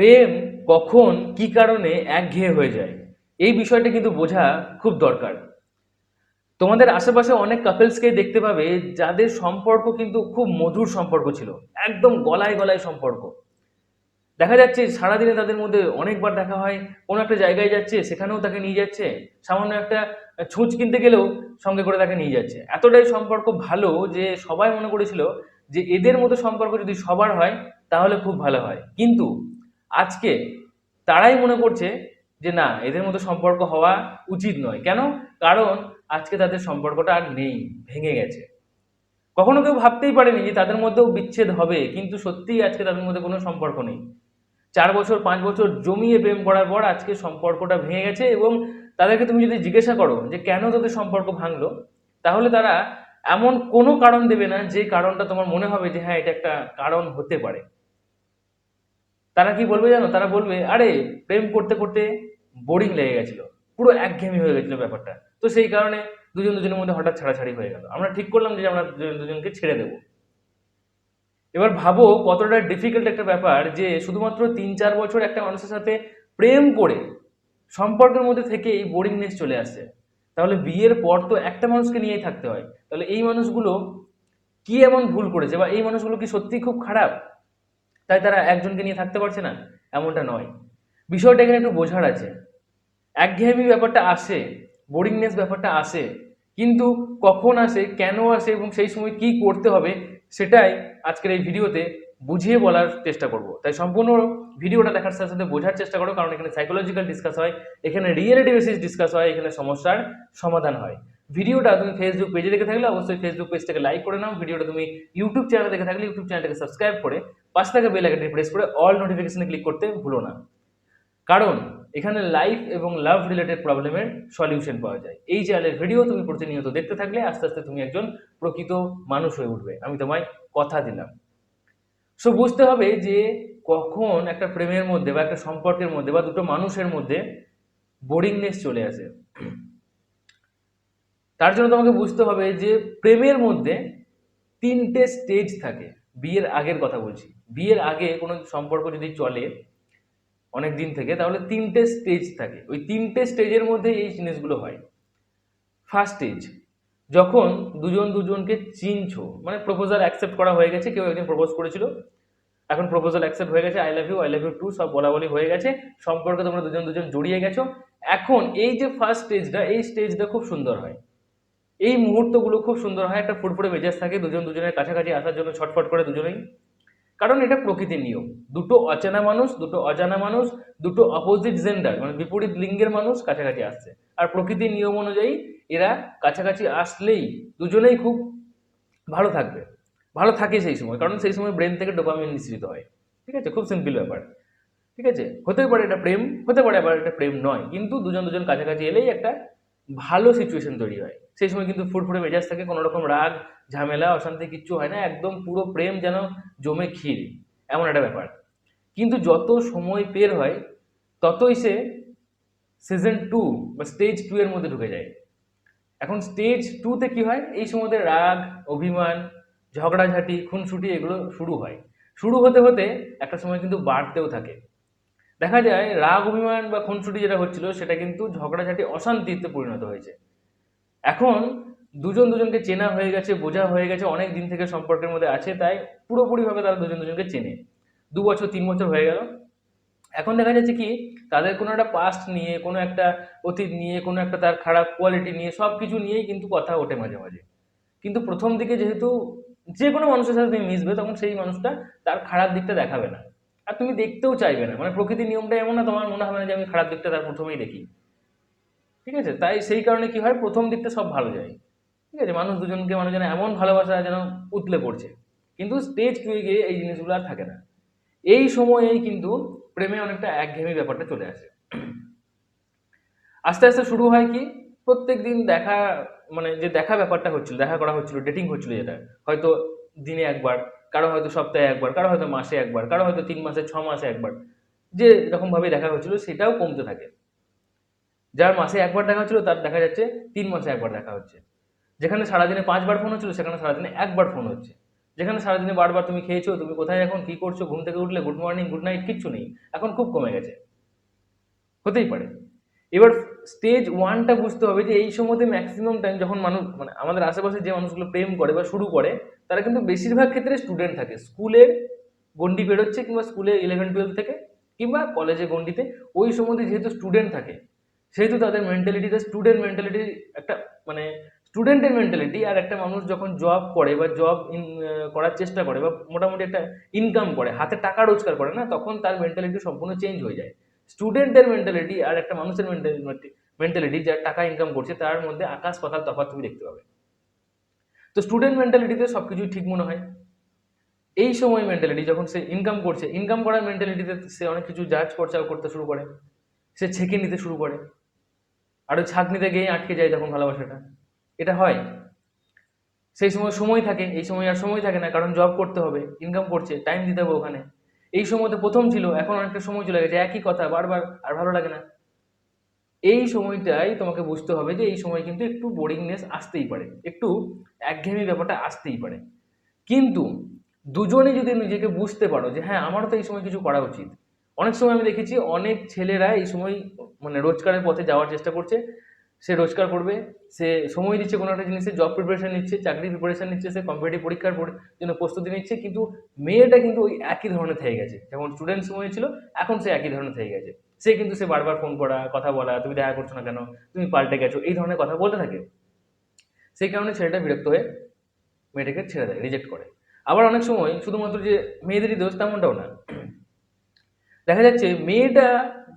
প্রেম কখন, কি কারণে একঘেয়ে হয়ে যায়? এই বিষয়টা কিন্তু বোঝা খুব দরকার। তোমাদের আশেপাশে অনেক কাপেলসকে দেখতে পাবে যাদের সম্পর্ক কিন্তু খুব মধুর সম্পর্ক ছিল, একদম গলায় গলায় সম্পর্ক। দেখা যাচ্ছে সারাদিনে তাদের মধ্যে অনেকবার দেখা হয়, কোনো একটা জায়গায় যাচ্ছে, সেখানেও তাকে নিয়ে যাচ্ছে, সামান্য একটা ছুঁচ কিনতে গেলেও সঙ্গে করে তাকে নিয়ে যাচ্ছে। এতটাই সম্পর্ক ভালো যে সবাই মনে করেছিল যে এদের মতো সম্পর্ক যদি সবার হয়, তাহলে খুব ভালো হয়। কিন্তু আজকে তারাই মনে করছে যে না, এদের মতো সম্পর্ক হওয়া উচিত নয়। কেন? কারণ আজকে তাদের সম্পর্কটা আর নেই, ভেঙে গেছে। কখনো কেউ ভাবতেই পারেনি যে তাদের মধ্যেও বিচ্ছেদ হবে, কিন্তু সত্যিই আজকে তাদের মধ্যে কোনো সম্পর্ক নেই। চার বছর, পাঁচ বছর জমিয়ে প্রেম করার পর আজকে সম্পর্কটা ভেঙে গেছে এবং তাদেরকে তুমি যদি জিজ্ঞাসা করো যে কেন তাদের সম্পর্ক ভাঙলো, তাহলে তারা এমন কোনো কারণ দেবে না যে কারণটা তোমার মনে হবে যে হ্যাঁ এটা একটা কারণ হতে পারে। তারা কি বলবে জানো? তারা বলবে, আরে, প্রেম করতে করতে বোরিং লেগে গেছিল। পুরো একঘেয়েমি হয়ে গেছিল ব্যাপারটা। তো সেই কারণে দুজন দুজনের মধ্যে হঠাৎ ছাড়াছাড়ি হয়ে গেল। আমরা ঠিক করলাম যে আমরা দুজন দুজনকে ছেড়ে দেবো। এবার ভাবো কতটা ডিফিকাল্ট একটা ব্যাপার যে শুধুমাত্র তিন চার বছর একটা মানুষের সাথে প্রেম করে সম্পর্কের মধ্যে থেকে এই বোরিংনেস চলে আসছে তাহলে বিয়ের পর তো একটা মানুষকে নিয়েই থাকতে হয়। তাহলে এই মানুষগুলো কি এমন ভুল করেছে বা এই মানুষগুলো কি সত্যি খুব খারাপ? তাই তারা একজনকে নিয়ে থাকতে পারছে না? এমনটা নয়। বিষয়টা এখানে একটু বোঝার আছে। একঘেয়েমি ব্যাপারটা আসে বোরিংনেস ব্যাপারটা আসে, কিন্তু কখন আসে, কেন আসে এবং সেই সময় কি করতে হবে সেটাই আজকের এই ভিডিওতে বুঝিয়ে বলার চেষ্টা করব। তাই সম্পূর্ণ ভিডিওটা দেখার সাথে সাথে বোঝার চেষ্টা করো, কারণ এখানে সাইকোলজিক্যাল ডিসকাস হয়, এখানে রিয়েলিটি বেসিস ডিসকাস হয়, এখানে সমস্যার সমাধান হয়। ভিডিওটা তুমি ফেসবুক পেজে দেখে থাকলে অবশ্যই ফেসবুক পেজটাকে লাইক করে নাও। ভিডিওটা তুমি ইউটিউব চ্যানেলে দেখে থাকলে ইউটিউব চ্যানেলটাকে সাবস্ক্রাইব করে পাশে থাকা বেল আইকনটি প্রেস করে অল নোটিফিকেশনে ক্লিক করতে ভুলো না। কারণ এখানে লাইফ এবং লাভ রিলেটেড প্রবলেমের সলিউশন পাওয়া যায়। এই চ্যানেলের ভিডিও তুমি প্রতিনিয়ত দেখতে থাকলে আস্তে আস্তে তুমি একজন প্রকৃত মানুষ হয়ে উঠবে। আমি তোমায় কথা দিলাম। সো বুঝতে হবে যে কখন একটা প্রেমের মধ্যে বা একটা সম্পর্কের মধ্যে বা দুটো মানুষের মধ্যে বোরিংনেস চলে আসে। তার জন্য তোমাকে বুঝতে হবে যে প্রেমের মধ্যে তিনটে স্টেজ থাকে। বিয়ের আগের কথা বলছি। বিয়ের আগে কোনো সম্পর্ক যদি চলে অনেক দিন থেকে, তাহলে তিনটে স্টেজ থাকে। ওই তিনটে স্টেজের মধ্যে এই জিনিসগুলো হয়। ফার্স্ট স্টেজ যখন দুজন দুজনকে চিনছো মানে প্রপোজাল অ্যাকসেপ্ট করা হয়ে গেছে, কেউ একদিন প্রপোজ করেছিল, এখন প্রপোজাল অ্যাকসেপ্ট হয়ে গেছে I love you I love you too সব বলা বলি হয়ে গেছে, সম্পর্কে তোমরা দুজন দুজন জড়িয়ে গেছো। এখন এই যে ফার্স্ট স্টেজটা এই স্টেজটা খুব সুন্দর হয়। এই মুহূর্তগুলো খুব সুন্দর হয়, একটা ফুটফুটে মেজাজ থাকে, দুজন দুজনের কাছাকাছি আসার জন্য ছটফট করে দুজনেই। কারণ এটা প্রকৃতির নিয়ম। দুটো অচেনা মানুষ, দুটো অজানা মানুষ, দুটো অপোজিট জেন্ডার মানে বিপরীত লিঙ্গের মানুষ কাছাকাছি আসছে। আর প্রকৃতির নিয়ম অনুযায়ী এরা কাছাকাছি আসলেই দুজনেই খুব ভালো থাকবে। ভালো থাকে সেই সময়, কারণ সেই সময় ব্রেন থেকে ডোপামিন নিঃসৃত হয়। ঠিক আছে? খুব সিম্পল ব্যাপার। ঠিক আছে? হতে পারে এটা প্রেম, হতে পারে আবার এটা প্রেম নয়। কিন্তু দুজন দুজন কাছাকাছি এলেই একটা ভালো সিচুয়েশন তৈরি হয়। সেই সময় কিন্তু ফুটফুটে মেজাজ থাকে, কোনো রকম রাগ, ঝামেলা, অশান্তি কিচ্ছু হয় না, একদম পুরো প্রেম যেন জমে ক্ষীর, এমন একটা ব্যাপার। কিন্তু যত সময় পের হয়, ততই সে সিজন টু বা স্টেজ টু এর মধ্যে ঢুকে যায়। এখন স্টেজ টুতে কি হয়? এই সময়তে রাগ, অভিমান, ঝগড়াঝাটি, খুনসুটি এগুলো শুরু হয়। শুরু হতে হতে একটা সময় কিন্তু বাড়তেও থাকে। দেখা যায়, রাগ, অভিমান বা খুনসুটি যেটা হচ্ছিল, সেটা কিন্তু ঝগড়াঝাটি, অশান্তিতে পরিণত হয়েছে। এখন দুজন দুজনকে চেনা হয়ে গেছে, বোঝা হয়ে গেছে, অনেক দিন থেকে সম্পর্কের মধ্যে আছে, তাই পুরোপুরিভাবে তারা দুজন দুজনকে চেনে। দু বছর, তিন বছর হয়ে গেল। এখন দেখা যাচ্ছে কি, তাদের কোনো একটা পাস্ট নিয়ে, কোনো একটা অতীত নিয়ে, কোনো একটা তার খারাপ কোয়ালিটি নিয়ে সব কিছু নিয়েই কিন্তু কথা ওঠে মাঝে মাঝে। কিন্তু প্রথম দিকে যেহেতু যে কোনো মানুষের সাথে তুমি মিশবে, তখন সেই মানুষটা তার খারাপ দিকটা দেখাবে না। আর তুমি দেখতেও চাইবে না। মানে প্রকৃতির নিয়মটা এমন না, তোমার মনে হবে না যে আমি খারাপ দিকটা তার প্রথমেই দেখি। ঠিক আছে? তাই সেই কারণে কি হয়? প্রথম দিকটা সব ভালো যায়। ঠিক আছে? মানুষ দুজনকে, মানুষ যেন এমন ভালোবাসা যেন উতলে পড়ছে। কিন্তু স্টেজ টুয়ে গিয়ে এই জিনিসগুলো আর থাকে না। এই সময়েই কিন্তু প্রেমে অনেকটা একঘেয়েমি ব্যাপারটা চলে আসে। আস্তে আস্তে শুরু হয় কি? প্রত্যেক দিন দেখা মানে যে দেখা ব্যাপারটা হচ্ছিল, দেখা করা হচ্ছিল ডেটিং হচ্ছিল যেটা। হয়তো দিনে একবার, কারও হয়তো সপ্তাহে একবার, কারও হয়তো মাসে একবার, কারও হয়তো তিন মাসে, ছ মাসে একবার। যে রকমভাবে দেখা হচ্ছিল, সেটাও কমতে থাকে। যার মাসে একবার দেখা হচ্ছিল, তার দেখা যাচ্ছে তিন মাসে একবার দেখা হচ্ছে। যেখানে সারাদিনে পাঁচবার ফোন হচ্ছিল, সেখানে সারাদিনে একবার ফোন হচ্ছে। যেখানে সারাদিনে বারবার তুমি খেয়েছো, তুমি কোথায় এখন, কি করছ, ঘুম থেকে উঠলে গুড মর্নিং গুড নাইট কিচ্ছু নেই। এখন খুব কমে গেছে। হতেই পারে। এবার স্টেজ ওয়ানটা বুঝতে হবে যে, এই সময়তে ম্যাক্সিমাম টাইম যখন মানুষ মানে আমাদের আশেপাশে যে মানুষগুলো প্রেম করে বা শুরু করে, তারা কিন্তু বেশিরভাগ ক্ষেত্রে স্টুডেন্ট থাকে। স্কুলের গন্ডি বেরোচ্ছে কিংবা স্কুলে ইলেভেন টুয়েলভ থেকে কিংবা কলেজে গন্ডিতে ওই সময়তে যেহেতু স্টুডেন্ট থাকে সেহেতু তাদের মেন্টালিটিতে স্টুডেন্ট মেন্টালিটি একটা মানে স্টুডেন্টের মেন্টালিটি আর একটা মানুষ যখন জব করে বা জব ইন করার চেষ্টা করে বা মোটামুটি একটা ইনকাম করে, হাতে টাকা রোজগার করে না, তখন তার মেন্টালিটি সম্পূর্ণ চেঞ্জ হয়ে যায়। স্টুডেন্টের মেন্টালিটি আর একটা মানুষের মেন্টালিটি মেন্টালিটি যার টাকা ইনকাম করছে, তার মধ্যে আকাশ পাতাল তফাৎ তুমি দেখতে পাবে। তো স্টুডেন্ট মেন্টালিটিতে সব কিছুই ঠিক মনে হয়। এই সময় মেন্টালিটি যখন সে ইনকাম করছে ইনকাম করার মেন্টালিটিতে সে অনেক কিছু জাজ খরচাও করতে শুরু করে। সে ছেঁকে নিতে শুরু করে। আর ওই ছাঁক নিতে গিয়ে আটকে যায় তখন ভালোবাসাটা। এটা হয়। সেই সময় সময় থাকে, এই সময় আর সময় থাকে না, কারণ জব করতে হবে ইনকাম করছে টাইম দিতে হবে ওখানে। এই সময়তে প্রথম ছিল, এখন অনেকটা সময় চলে গেছে, একই কথা, বারবার আর ভালো লাগে না। এই সময়টাই তোমাকে বুঝতে হবে যে এই সময় কিন্তু একটু বোরিংনেস আসতেই পারে, একটু একঘেয়েমি ব্যাপারটা আসতেই পারে। কিন্তু দুজনে যদি নিজেকে বুঝতে পারো যে হ্যাঁ আমারও তো এই সময় কিছু করা উচিত অনেক সময় আমি দেখেছি অনেক ছেলেরা এই সময় মানে রোজগারের পথে যাওয়ার চেষ্টা করছে। সে রোজগার করবে, সে সময় দিচ্ছে কোনো একটা জিনিসে জব প্রিপারেশান নিচ্ছে, চাকরি প্রিপারেশন নিচ্ছে, সে কম্পিটিটিভ পরীক্ষার পর- জন্য প্রস্তুতি নিচ্ছে, কিন্তু মেয়েটা কিন্তু ওই একই ধরনের থেকে গেছে। যেমন স্টুডেন্ট সময় ছিল, এখন সে একই ধরনের থেকে গেছে। সে কিন্তু সে বারবার ফোন করা, কথা বলা, তুমি দেখা করছ না কেন? তুমি পাল্টে গেছো? এই ধরনের কথা বলতে থাকে। সেই কারণে ছেলেটা বিরক্ত হয়ে মেয়েটাকে ছেড়ে দেয় রিজেক্ট করে। আবার অনেক সময় শুধুমাত্র যে মেয়েদেরই দোষ তেমনটাও না। দেখা যাচ্ছে মেয়েটা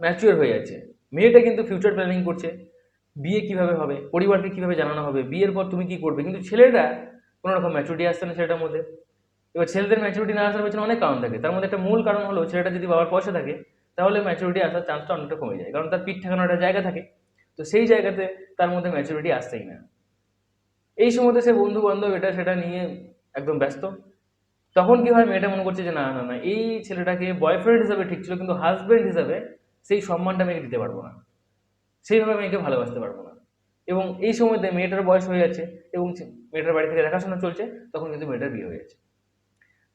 ম্যাচিওর হয়ে যাচ্ছে। মেয়েটা কিন্তু ফিউচার প্ল্যানিং করছে। বিয়ে কীভাবে হবে? পরিবারকে কীভাবে জানানো হবে? বিয়ের পর তুমি কি করবে? কিন্তু ছেলেটা কোনো রকম ম্যাচুরিটি আসছে না ছেলেটার মধ্যে। এবার ছেলেদের ম্যাচুরিটি না আসার পেছনে অনেক কারণ থাকে। তার মধ্যে একটা মূল কারণ হলো ছেলেটা যদি বাবার পয়সা থাকে, তাহলে ম্যাচুরিটি আসার চান্সটা অনেকটা কমে যায়। কারণ তার পিঠ ঠেকানোর একটা জায়গা থাকে। তো সেই জায়গাতে তার মধ্যে ম্যাচুরিটি আসছেই না। এই সময়তে সে বন্ধু বান্ধব এটা সেটা নিয়ে একদম ব্যস্ত। তখন কি হয় মেয়েটা মনে করছে যে, না না না, এই ছেলেটাকে বয়ফ্রেন্ড হিসাবে ঠিক ছিল, কিন্তু হাজবেন্ড হিসাবে সেই সম্মানটা মেয়েকে দিতে পারব না। সেইভাবে মেয়েকে ভালোবাসতে পারব না। এবং এই সময়তে মেয়েটার বয়স হয়ে যাচ্ছে এবং মেয়েটার বাড়ি থেকে দেখাশোনা চলছে, তখন কিন্তু মেয়েটার বিয়ে হয়ে যাচ্ছে।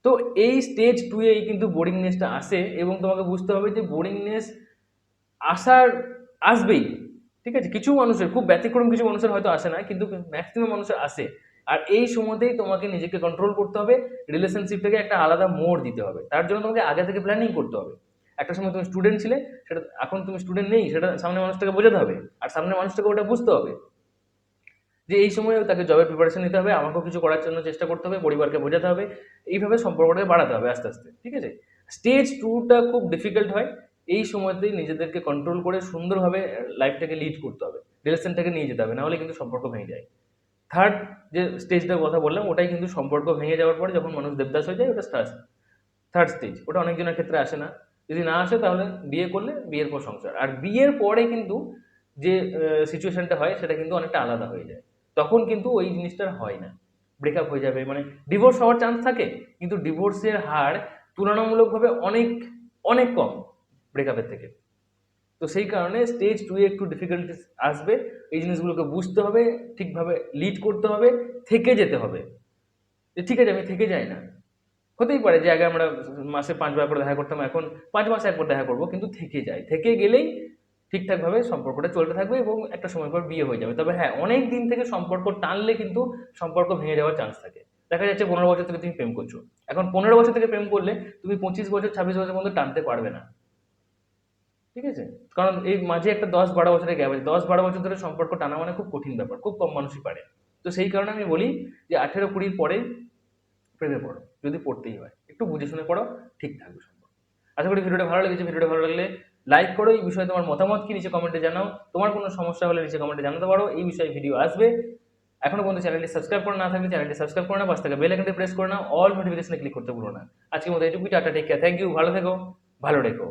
তো এই স্টেজ টুয়েই কিন্তু বোরিংনেসটা আসে এবং তোমাকে বুঝতে হবে যে বোরিংনেস আসার আসবেই, ঠিক আছে? কিছু মানুষের, খুব ব্যতিক্রম কিছু মানুষের হয়তো আসে না, কিন্তু ম্যাক্সিমাম মানুষের আসে। আর এই সময়তেই তোমাকে নিজেকে কন্ট্রোল করতে হবে রিলেশনশিপটাকে একটা আলাদা মোড় দিতে হবে। তার জন্য তোমাকে আগে থেকে প্ল্যানিং করতে হবে। একটা সময় তুমি স্টুডেন্ট ছিলে, সেটা এখন তুমি স্টুডেন্ট নেই, সেটা সামনে মানুষটাকে বোঝাতে হবে। আর সামনে মানুষটাকে ওটা বুঝতে হবে। যে এই সময় তাকে জবের প্রিপারেশন নিতে হবে, আমাকেও কিছু করার জন্য চেষ্টা করতে হবে, পরিবারকে বোঝাতে হবে, এইভাবে সম্পর্কটাকে বাড়াতে হবে আস্তে আস্তে, ঠিক আছে? স্টেজ টুটা খুব ডিফিকাল্ট হয়। এই সময়তেই নিজেদেরকে কন্ট্রোল করে সুন্দরভাবে লাইফটাকে লিড করতে হবে। রিলেশনটাকে নিয়ে যেতে হবে, নাহলে কিন্তু সম্পর্ক ভেঙে যায়। থার্ড যে স্টেজটার কথা বললাম, ওটাই কিন্তু সম্পর্ক ভেঙে যাওয়ার পরে যখন মানুষ দেবদাস হয়ে যায়, ওটা থার্ড স্টেজ ওটা অনেকজনের ক্ষেত্রে আসে না। যদি না আসে তাহলে বিয়ে করলে বিয়ের পর সংসার। আর বিয়ের পরে কিন্তু যে সিচুয়েশনটা হয়, সেটা কিন্তু অনেকটা আলাদা হয়ে যায়। তখন কিন্তু ওই জিনিসটা হয় না। ব্রেকআপ হয়ে যাবে। মানে ডিভোর্স হওয়ার চান্স থাকে, কিন্তু ডিভোর্সের হার তুলনামূলকভাবে অনেক অনেক কম ব্রেকআপের থেকে। তো সেই কারণে স্টেজ টুয়ে একটু ডিফিকাল্টিস আসবে। এই জিনিসগুলোকে বুঝতে হবে, ঠিকভাবে লিড করতে হবে, থেকে যেতে হবে। যে ঠিক আছে, আমি থেকে যাই না। হতেই পারে যে আগে আমরা মাসে পাঁচবার করে দেখা করতাম, এখন পাঁচ মাসে একবার দেখা করব, কিন্তু থেকে যায় থেকে গেলেই ঠিকঠাকভাবে সম্পর্কটা চলতে থাকবে এবং একটা সময় পর বিয়ে হয়ে যাবে। তবে হ্যাঁ অনেক দিন থেকে সম্পর্ক টানলে কিন্তু সম্পর্ক ভেঙে যাওয়ার চান্স থাকে। দেখা যাচ্ছে পনেরো বছর থেকে তুমি প্রেম করছ। এখন পনেরো বছর থেকে প্রেম করলে তুমি পঁচিশ বছর, ছাব্বিশ বছর পর্যন্ত টানতে পারবে না। ঠিক আছে? কারণ এই মাঝে একটা দশ বারো বছরের গ্যাপ আছে। দশ বারো বছর ধরে সম্পর্ক টানা মানে খুব কঠিন ব্যাপার, খুব কম মানুষই পারে। তো সেই কারণে আমি বলি যে আঠেরো কুড়ির পরে প্রেমে পড়ো, যদি পড়তেই হয়। একটু বুঝে শুনে পড়ো, ঠিক থাকবে সম্পর্ক। আশা করি ভিডিওটা ভালো লেগেছে। ভিডিওটা ভালো লাগলে লাইক করো। এই বিষয়ে তোমার মতামত কি নিচে কমেন্টে জানাও। তোমার কোনো সমস্যা হলে নিচে কমেন্টে জানাতে পারো। এই বিষয়ে ভিডিও আসবে। এখনও পর্যন্ত চ্যানেলটি সাবস্ক্রাইব করা না থাকলে চ্যানেলটি সাবস্ক্রাইব করে না। পাশ থেকে বেল আইকনটি প্রেস করে না। অল নোটিফিকেশনে ক্লিক করতে ভুলো না। আজকের মতো এটুকুই tata take care thank you ভালো থেকো। ভালো রেখো।